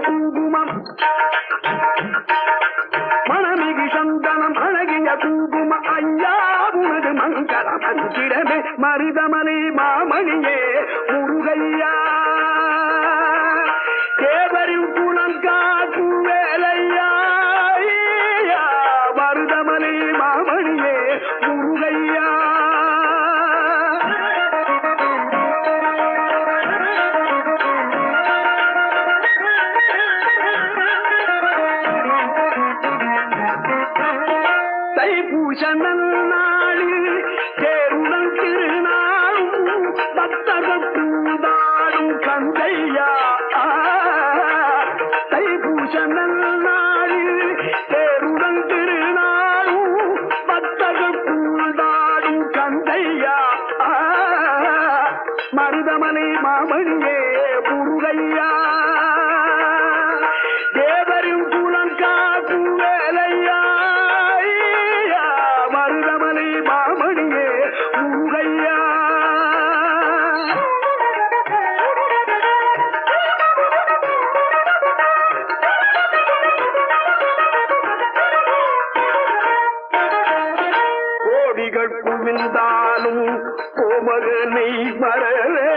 குங்குமம். மனமிகு சந்தனம் அழகிய குங்கும ஐயா உனது மங்கள மந்திரமே மருதமலை மாமணியே முருகையா. வந்தாலும் கோமகனை மறவே.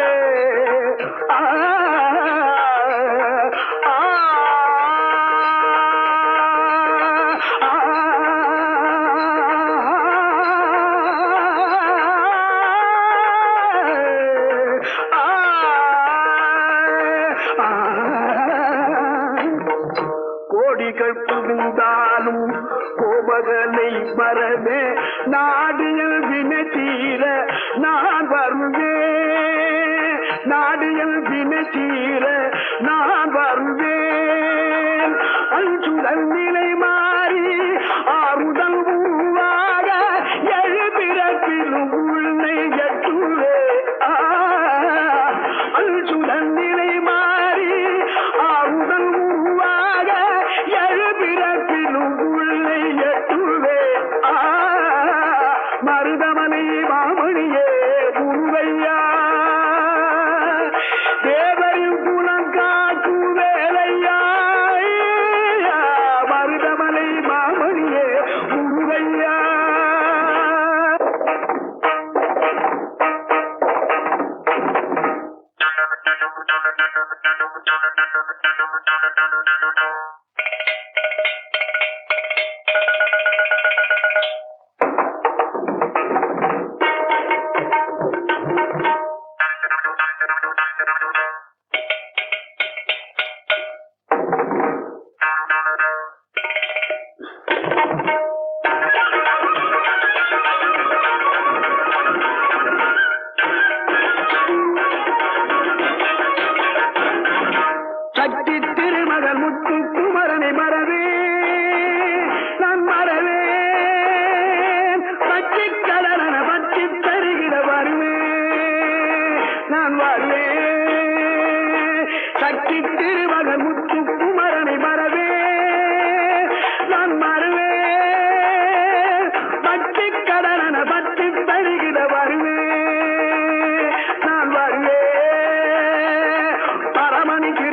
கோடிகள் புகுந்தாலும் கோபகனை மறவே. நாடு நான் வருவேன். நாடியல் பிணச்சீர நான் வருவேன். அஞ்சுதல் நிலை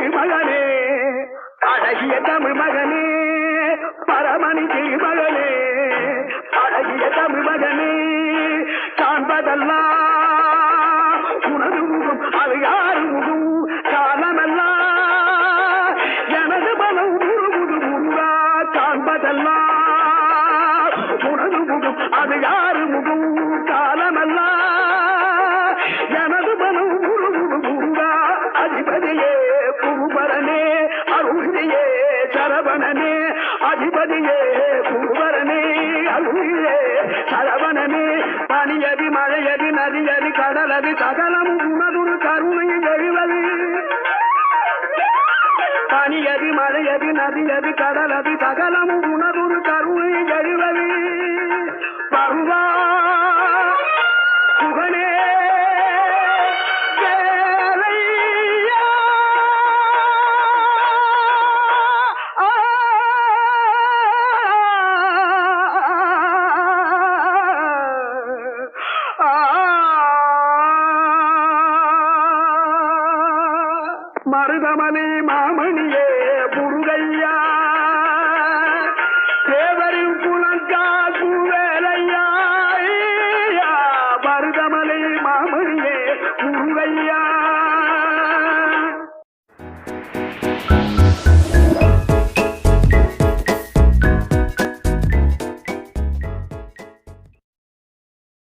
தமிழ் மகனே அழகிய தமிழ் மகனே பரமணி மகனே அழகிய தமிழ் மகனே காண்பதெல்லாம் கடலது சகலம் உனதுரு கருணை எழுவது. பனியது மழையது நதியது கடலது சகலம் உனதுரு மருதமணி மாமணியே முருகையா. தேவரின் புலங்கா குவேலையா மருதமலை மாமணியே முருகையா.